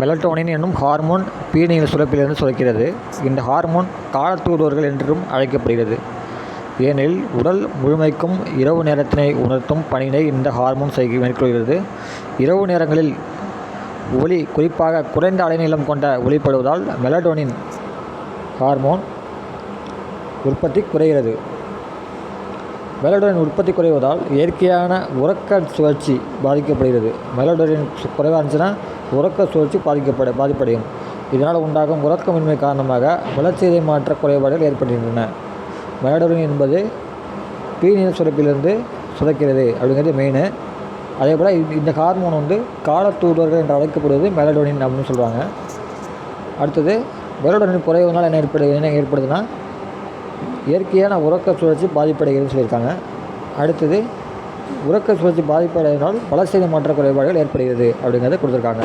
Melatonin என்னும் hormone pineal சுரப்பிலிருந்து சுரக்கிறது. இந்த ஹார்மோன் காலத்தூடுவர்கள் என்றும் அழைக்கப்படுகிறது. ஏனெனில் உடல் முழுமைக்கும் இரவு நேரத்தினை உணர்த்தும் பணியினை இந்த ஹார்மோன் செய்கி மேற்கொள்கிறது. இரவு நேரங்களில் ஒளி குறிப்பாக குறைந்த அலைநீளம் கொண்ட ஒளிப்படுவதால் மெலடோனின் ஹார்மோன் உற்பத்தி குறைகிறது. மெலடோனின் உற்பத்தி குறைவதால் இயற்கையான உறக்க சுழற்சி பாதிக்கப்படுகிறது. மெலடோனின் குறைவாக இருந்துச்சுன்னா உறக்க சுழற்சி பாதிக்கப்பட பாதிப்படையும். இதனால் உண்டாகும் உறக்கமின்மை காரணமாக வளர்ச்சிதை மாற்ற குறைபாடுகள் ஏற்படுகின்றன. மெலடோனின் என்பது பீனியல் சுரப்பிலிருந்து சுரக்கிறது அப்படிங்கிறது மெயினு அதே போல் இந்த- ஹார்மோன் வந்து காலத்தூண்டுவர்கள் என்று அழைக்கப்படுவது மெலடோனின் அப்படின்னு சொல்கிறாங்க அடுத்தது மெலடோனின் குறைவதனால் என்ன ஏற்படு என்ன ஏற்படுதுன்னா இயற்கையான உறக்க சுழற்சி பாதிப்படைகிறதுன்னு சொல்லியிருக்காங்க. அடுத்தது உறக்க சுழற்சி பாதிப்படைவதால் வளர்ச்சிதை மாற்ற குறைபாடுகள் ஏற்படுகிறது அப்படிங்கிறத கொடுத்துருக்காங்க.